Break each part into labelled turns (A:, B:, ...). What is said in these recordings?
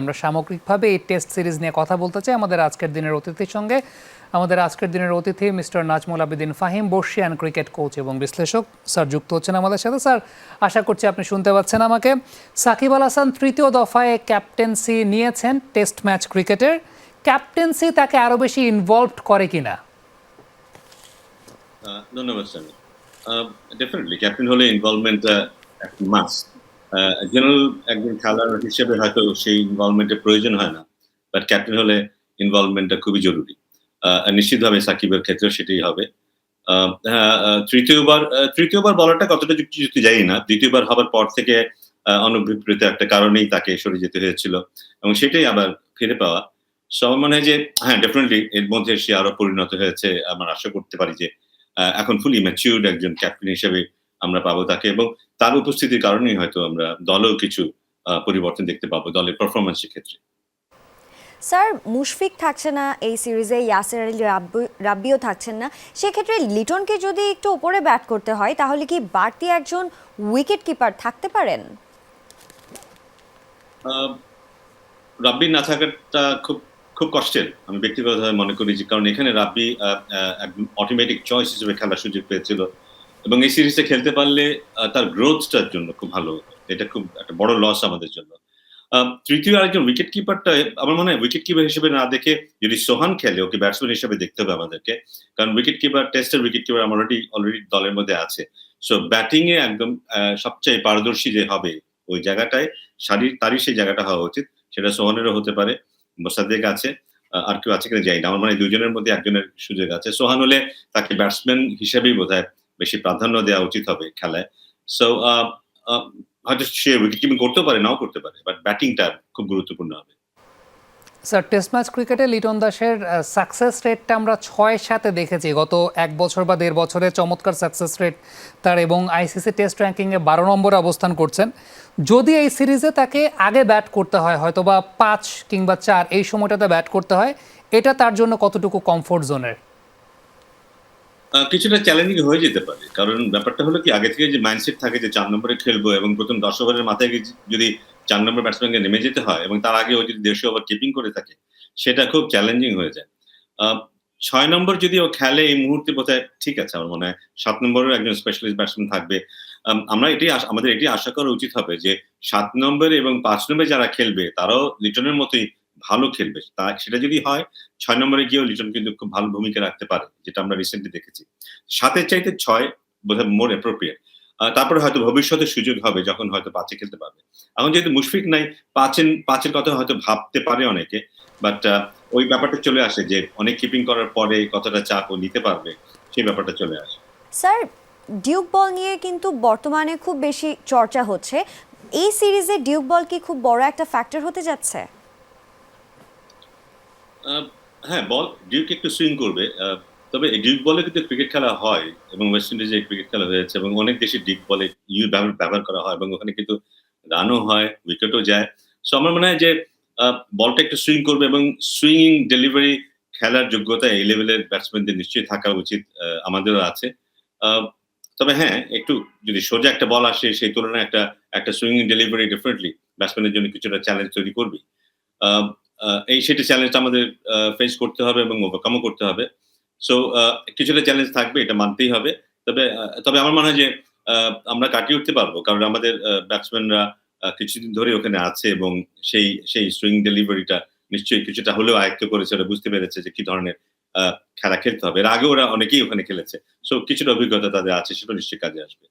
A: আমরা সামগ্রিকভাবে এই টেস্ট সিরিজ নিয়ে কথা বলতে চাই আমাদের আজকের দিনের অতিথির সঙ্গে। আমাদের আজকের দিনের অতিথি মিস্টার নাজমুল আবেদিন ফাহিম বর্ষিয়ান ক্রিকেট কোচ এবং বিশ্লেষক। স্যার যুক্ত হচ্ছেন আমাদের সাথে। স্যার আশা করছি আপনি শুনতে পাচ্ছেন আমাকে। সাকিব আল হাসান তৃতীয় দফায় ক্যাপ্টেন্সি নিয়েছেন টেস্ট ম্যাচ ক্রিকেটের। ক্যাপ্টেন্সি তাকে আরও বেশি ইনভলভড করে কিনা?
B: আহ, ধন্যবাদ স্যার। ডেফিনেটলি ক্যাপ্টেন হলে ইনভলভমেন্ট মাস জেনারেল একজন খেলার হিসেবে হয়তো সেই ইনভলভমেন্টের প্রয়োজন হয় না বাট ক্যাপ্টেন হলে ইনভলভমেন্টটা খুবই জরুরি। নিশ্চিতভাবে সাকিবের ক্ষেত্রেও সেটাই হবে। হ্যাঁ, তৃতীয়বার তৃতীয়বার বলাটা কতটা যুক্তি যুক্তি যাই না। দ্বিতীয়বার হবার পর থেকে অনভিপ্রেত একটা কারণেই তাকে সরে যেতে হয়েছিল এবং সেটাই আবার ফিরে পাওয়া। সো আমার মনে হয় যে হ্যাঁ ডেফিনেটলি এর মধ্যে সে আরও পরিণত হয়েছে। আমরা আশা করতে পারি যে এখন ফুলি ম্যাচিউর্ড একজন ক্যাপ্টেন হিসেবে আমরা পাবো তাকে এবং তার উপস্থিতির কারণেই হয়তো আমরা দলেও কিছু পরিবর্তন দেখতে পাবো দলের পারফরমেন্সের ক্ষেত্রে।
C: স্যার মুশফিক থাকছে না এই সিরিজে ইয়াসির আলী রাব্বি- রাব্বিও থাকছেন না। সেক্ষেত্রে লিটনকে যদি একটু উপরে ব্যাট করতে হয় তাহলে কি বাড়তি একজন উইকেট কিপার থাকতে পারেন?
B: রাব্বি না থাকাটা খুব খুব কষ্টের। আমি ব্যক্তিগতভাবে মনে করি যে কারণ এখানে রাব্বি একদম অটোমেটিক চয়েস হিসেবে খেলার সুযোগ পেয়েছিল। এবং এই সিরিজে খেলতে পারলে তার গ্রোথটার জন্য খুব ভালো। এটা খুব একটা বড় লস আমাদের জন্য। তৃতীয় আরেকজন উইকেট কিপারটা আমার মনে হয় উইকেট কিপার হিসেবে না দেখে যদি সোহান খেলে, ওকে ব্যাটসম্যান হিসেবে দেখতে হবে আমাদেরকে। কারণ উইকেট কিপার টেস্টের উইকেট কিপার আমার অলরেডি অলরেডি দলের মধ্যে আছে। সো ব্যাটিং এ একদম সবচেয়ে পারদর্শী যে হবে ওই জায়গাটায় শারীর তারই সেই জায়গাটা হওয়া উচিত। সেটা সোহানেরও হতে পারে, মোসাদ্দেক আছে আর কেউ আছে কিনা যাই না। আমার মানে দুজনের মধ্যে একজনের সুযোগ আছে। সোহান হলে তাকে ব্যাটসম্যান হিসেবেই বোধহয় বেশি প্রাধান্য দেওয়া উচিত হবে খেলায়। সো হয়তো সে উইকেট কিপিং করতেও পারে, নাও করতে পারে বাট ব্যাটিংটা খুব গুরুত্বপূর্ণ হবে।
A: স্যার টেস্ট ম্যাচ ক্রিকেটে লিটন দাসের সাকসেস রেটটা আমরা ছয় সাথে দেখেছি। গত এক বছর বা দেড় বছরে চমৎকার সাকসেস রেট তার এবং আইসিসি টেস্ট র্যাঙ্কিংয়ে বারো নম্বরে অবস্থান করছেন। যদি এই সিরিজে তাকে আগে ব্যাট করতে হয় হয়তো বা পাঁচ কিংবা চার, এই সময়টাতে ব্যাট করতে হয়, এটা তার জন্য কতটুকু কমফোর্ট জোনের
B: কিছুটা চ্যালেঞ্জিং হয়ে যেতে পারে। কারণ ব্যাপারটা হলো কি, আগে থেকে যে মাইন্ডসেট থাকে যে চার নম্বরে খেলব এবং প্রথম দশ ওভারের মাথায় যদি চার নম্বর ব্যাটসম্যানকে নেমে যেতে হয় এবং তার আগে ও যদি দেড়শো ওভার কিপিং করে থাকে, সেটা খুব চ্যালেঞ্জিং হয়ে যায়। ছয় নম্বর যদি ও খেলে এই মুহূর্তে বোধহয়, ঠিক আছে আমার মনে হয়, সাত নম্বরের একজন স্পেশালিস্ট ব্যাটসম্যান থাকবে। আমরা এটি আমাদের এটি আশা করা উচিত হবে যে সাত নম্বর এবং পাঁচ নম্বরে যারা খেলবে, তারাও লিটনের মতোই ভালো খেলবে। তা সেটা যদি হয়, ছয় নম্বরে গিয়েও লিটন কিন্তু খুব ভালো ভূমিকা রাখতে পারে, যেটা আমরা রিসেন্টলি দেখেছি। সাতের চাইতে ছয় বোধহয় মোর অ্যাপ্রোপ্রিয়েট তারপরে হয়তো ভবিষ্যতে সুযোগ হবে যখন হয়তো পাঁচে খেলতে পারবে। এখন যেহেতু মুশফিক নাই, পাঁচের পাঁচের কথা হয়তো ভাবতে পারে অনেকে বাট ওই ব্যাপারটা চলে আসে যে অনেক কিপিং করার পরে কতটা চাপ ও নিতে পারবে, সেই ব্যাপারটা চলে আসে।
C: স্যার ডিউক বল নিয়ে কিন্তু বর্তমানে খুব বেশি চর্চা হচ্ছে। এই সিরিজে ডিউক বল কি খুব বড় একটা ফ্যাক্টর হতে যাচ্ছে?
B: হ্যাঁ বল ডিউক একটু সুইং করবে। তবে ডিউক বলে কিন্তু ক্রিকেট খেলা হয় এবং ওয়েস্ট ইন্ডিজে ক্রিকেট খেলা হয়েছে এবং অনেক দেশে ডিউক বলে ইউ ব্যবহার করা হয় এবং ওখানে কিন্তু রানও হয় উইকেটও যায়। সো আমার মনে হয় যে বলটা একটু সুইং করবে এবং সুইং ডেলিভারি খেলার যোগ্যতা এই লেভেলের ব্যাটসম্যানদের নিশ্চয়ই থাকা উচিত আমাদেরও আছে। তবে হ্যাঁ একটু যদি সোজা একটা বল আসে, সেই তুলনায় একটা একটা সুইং ডেলিভারি ডেফিনেটলি ব্যাটসম্যানের জন্য কিছুটা চ্যালেঞ্জ তৈরি করবে। এই সেটা চ্যালেঞ্জ আমাদের ফেস করতে হবে এবং ওভারকামও করতে হবে। সো কিছুটা চ্যালেঞ্জ থাকবে, এটা মানতেই হবে। তবে তবে আমার মনে হয় যে আমরা কাটিয়ে উঠতে পারব, কারণ আমাদের ব্যাটসম্যানরা কিছুদিন ধরে ওখানে আছে এবং সেই সেই সুইং ডেলিভারিটা নিশ্চয়ই কিছুটা হলেও আয়ত্ত করেছে, ওরা বুঝতে পেরেছে যে কি ধরনের খেলা খেলতে হবে। এর আগে ওরা অনেকেই ওখানে খেলেছে। সো কিছুটা অভিজ্ঞতা তাদের আছে, সেটা নিশ্চয়ই কাজে আসবে।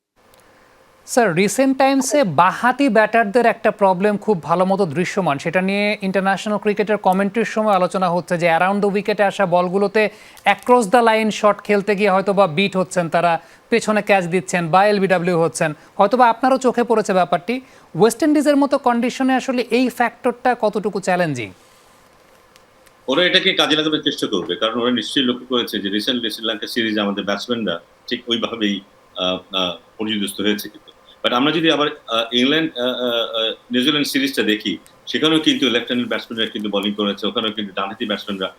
A: স্যার রিসেন্ট টাইমসে বাহাতি ব্যাটারদের একটা প্রবলেম খুব ভালো মতো দৃশ্যমান। সেটা নিয়ে ইন্টারন্যাশনাল ক্রিকেটের কমেন্ট্রির সময় আলোচনা হচ্ছে যে অ্যারাউন্ড দ্য উইকেটে আসা বলগুলোতে অ্যাক্রস দ্য লাইন শট খেলতে গিয়ে হয়তো বা বিট হচ্ছেন তারা, পেছনে ক্যাচ দিচ্ছেন বা এলবিডাব্লিউ হচ্ছেন। হয়তো বা আপনারও চোখে পড়েছে ব্যাপারটি। ওয়েস্ট ইন্ডিজের মতো কন্ডিশনে আসলে এই ফ্যাক্টরটা কতটুকু চ্যালেঞ্জিং
B: ওরা এটাকে কাজে লাগানোর চেষ্টা করবে, কারণ ওরা নিশ্চয়ই লক্ষ্য করেছে যে রিসেন্টলি শ্রীলঙ্কা সিরিজে আমাদের ব্যাটসম্যানরা ঠিক ওইভাবেই পর্যদস্ত হয়েছে কিন্তু। বাট আমরা যদি আবার ইংল্যান্ড নিউজিল্যান্ড সিরিজটা দেখি, সেখানেও কিন্তু লেফট হ্যান্ডেড ব্যাটসম্যানরা কিন্তু বোলিং করেছে, ওখানেও কিন্তু ডানহাতি ব্যাটসম্যানরা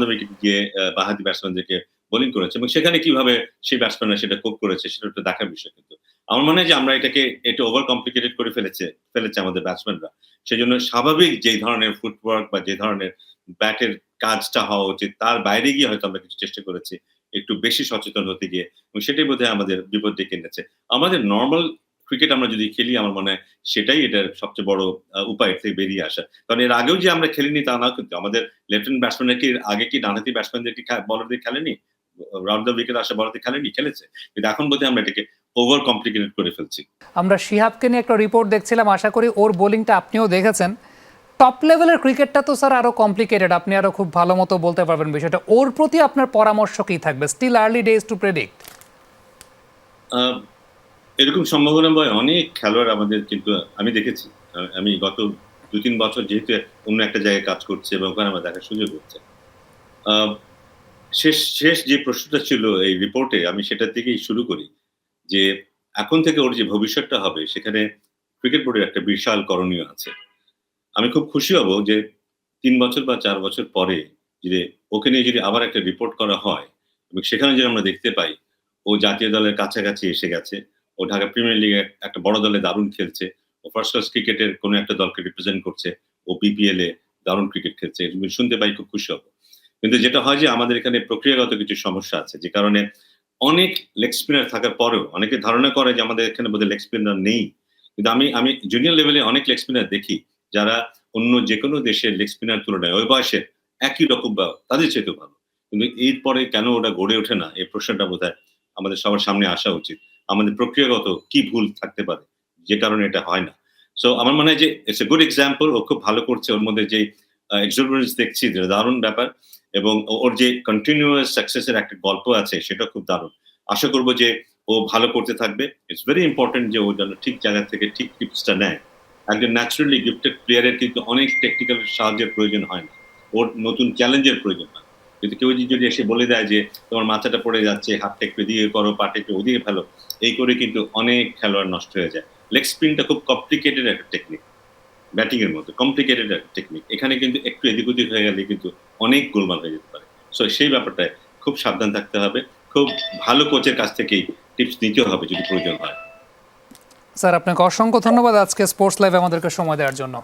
B: দ্য উইকেট গিয়ে বাঁহাতি ব্যাটসম্যানদেরকে বোলিং করেছে। এবং সেখানে কীভাবে সেই ব্যাটসম্যানরা সেটা কোপ করেছে, সেটা একটা দেখার বিষয় কিন্তু। আমার মনে হয় যে আমরা এটাকে একটু ওভার কমপ্লিকেটেড করে ফেলেছে ফেলেছে আমাদের ব্যাটসম্যানরা সেই জন্য স্বাভাবিক যে ধরনের ফুটওয়ার্ক বা যে ধরনের ব্যাটের কাজটা হওয়া উচিত, তার বাইরে গিয়ে হয়তো আমরা কিছু চেষ্টা করেছি, একটু বেশি সচেতন হতে গিয়ে। এবং সেটাই বোধহয় আমাদের বিপদ ডেকে এনেছে আমাদের নর্মাল ক্রিকেট আমরা যদি খেলি আমার মনে হয় সেটাই এটার সবচেয়ে বড় উপায় থেকে বেরিয়ে আসা। কারণ এর আগেও যে আমরা খেলিনি তা না কিন্তু আমাদের লেফটেন্যান্ট ব্যাটসম্যানরা কি আগে কি ডানহাতি ব্যাটসম্যানদেরকে বলারদের খেলেনি? রাউন্ড দ্য উইকেট আসা বলারদের খেলেনি? খেলেছে। কিন্তু এখন বোধহয় আমরা এটাকে ওভার কমপ্লিকেটেড করে ফেলছি।
A: আমরা শিহাবকে নিয়ে একটা রিপোর্ট দেখছিলাম আশা করি ওর বোলিংটা আপনিও দেখেছেন। টপ লেভেলের ক্রিকেটটা তো স্যার আরও কমপ্লিকেটেড আপনি আরও খুব ভালো মতো বলতে পারবেন বিষয়টা। ওর প্রতি আপনার পরামর্শ কি থাকবে? Still early days to predict
B: এরকম সম্ভাবনা বয় অনেক খেলোয়াড় আমাদের কিন্তু আমি দেখেছি। আমি গত দু তিন বছর যেহেতু অন্য একটা জায়গায় কাজ করছে এবং ওখানে আমার দেখার সুযোগ হচ্ছে। শেষ শেষ যে প্রশ্নটা ছিল এই রিপোর্টে আমি সেটা থেকেই শুরু করি যে এখন থেকে ওর যে ভবিষ্যৎটা হবে, সেখানে ক্রিকেট বোর্ডের একটা বিশাল করণীয় আছে। আমি খুব খুশি হব যে তিন বছর বা চার বছর পরে যদি ওকে নিয়ে যদি আবার একটা রিপোর্ট করা হয় এবং সেখানে যদি আমরা দেখতে পাই, ও জাতীয় দলের কাছাকাছি এসে গেছে ও ঢাকা প্রিমিয়ার লিগে একটা বড় দলে দারুণ খেলছে। ও ফার্স্ট ক্লাস ক্রিকেটের কোনো একটা দলকে রিপ্রেজেন্ট করছে। ও বিপিএল এ দারুণ ক্রিকেট খেলছে। শুনতে পাই খুব খুশি হব। কিন্তু যেটা হয় যে আমাদের এখানে প্রক্রিয়াগত কিছু সমস্যা আছে, যে কারণে অনেক লেগ স্পিনার থাকার পরেও, অনেকে ধারণা করে যে আমাদের এখানে বোধহয় লেগ স্পিনার নেই। কিন্তু আমি আমি জুনিয়র লেভেলে অনেক লেগ স্পিনার দেখি, যারা অন্য যে কোনো দেশের লেগ স্পিনার তুলনায় ওই বয়সে একই রকম বা তাদের চেয়ে ভালো। কিন্তু এরপরে কেন ওটা গড়ে ওঠে না, এই প্রশ্নটা বোধহয় আমাদের সবার সামনে আসা উচিত। আমাদের প্রক্রিয়াগত কি ভুল থাকতে পারে, যে কারণে এটা হয় না। সো আমার মনে হয় যে ইটস এ গুড এক্সাম্পল ও খুব ভালো করছে, ওর মধ্যে যে এক্সোরেন্স দেখছি দারুণ ব্যাপার, এবং ওর যে কন্টিনিউয়াস সাকসেসের একটা গল্প আছে, সেটা খুব দারুণ। আশা করব যে ও ভালো করতে থাকবে। ইটস ভেরি ইম্পর্টেন্ট যে ও যেন ঠিক জায়গা থেকে ঠিক টিপসটা নেয়। একজন ন্যাচারালি গিফটেড প্লেয়ারের কিন্তু অনেক টেকনিক্যাল সাহায্যের প্রয়োজন হয় না। ওর নতুন চ্যালেঞ্জের প্রয়োজন হয়। কিন্তু কেউ যদি যদি এসে বলে দেয় যে, তোমার মাথাটা পড়ে যাচ্ছে, হাতটা একটু দিয়ে করো, পাটা একটু ওদিকে ফেলো এই করে কিন্তু অনেক খেলোয়াড় নষ্ট হয়ে যায়। লেগ স্পিনটা খুব কমপ্লিকেটেড একটা টেকনিক ব্যাটিং এর মতো কমপ্লিকেটেড একটা টেকনিক এখানে কিন্তু একটু এদিক ওদিক হয়ে গেলে কিন্তু অনেক গোলমাল হয়ে যেতে পারে। সো সেই ব্যাপারটায় খুব সাবধান থাকতে হবে। খুব ভালো কোচের কাছ থেকেই টিপস নিতে হবে যদি প্রয়োজন হয়।
A: স্যার, আপনাকে অসংখ্য ধন্যবাদ আজকে স্পোর্টস লাইভ আমাদেরকে সময় দেওয়ার জন্য।